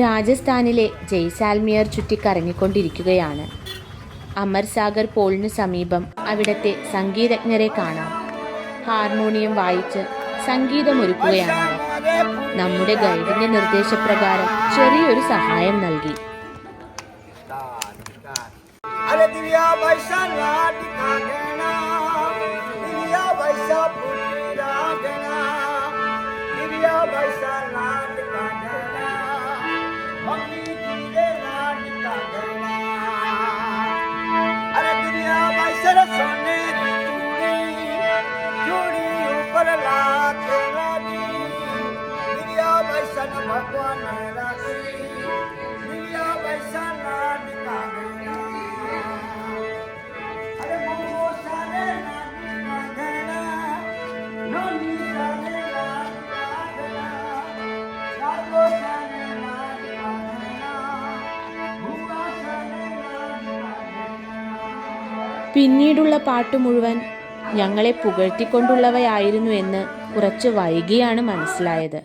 രാജസ്ഥാനിലെ ജയ്സാൽമിയർ ചുറ്റിക്കറങ്ങിക്കൊണ്ടിരിക്കുകയാണ്. അമർ സാഗർ പോളിന് സമീപം അവിടത്തെ സംഗീതജ്ഞരെ കാണാം. ഹാർമോണിയം വായിച്ച് സംഗീതമൊരുക്കുകയാണ് നമ്മുടെ ഗൈഡിന്റെ നിർദ്ദേശപ്രകാരം ചെറിയൊരു സഹായം നൽകി. അരെ ദിവ്യ പിന്നീടുള്ള പാട്ട് മുഴുവൻ ഞങ്ങളെ പുകഴ്ത്തിക്കൊണ്ടുള്ളവയായിരുന്നു എന്ന് കുറച്ച് വൈകിയാണ് മനസ്സിലായത്.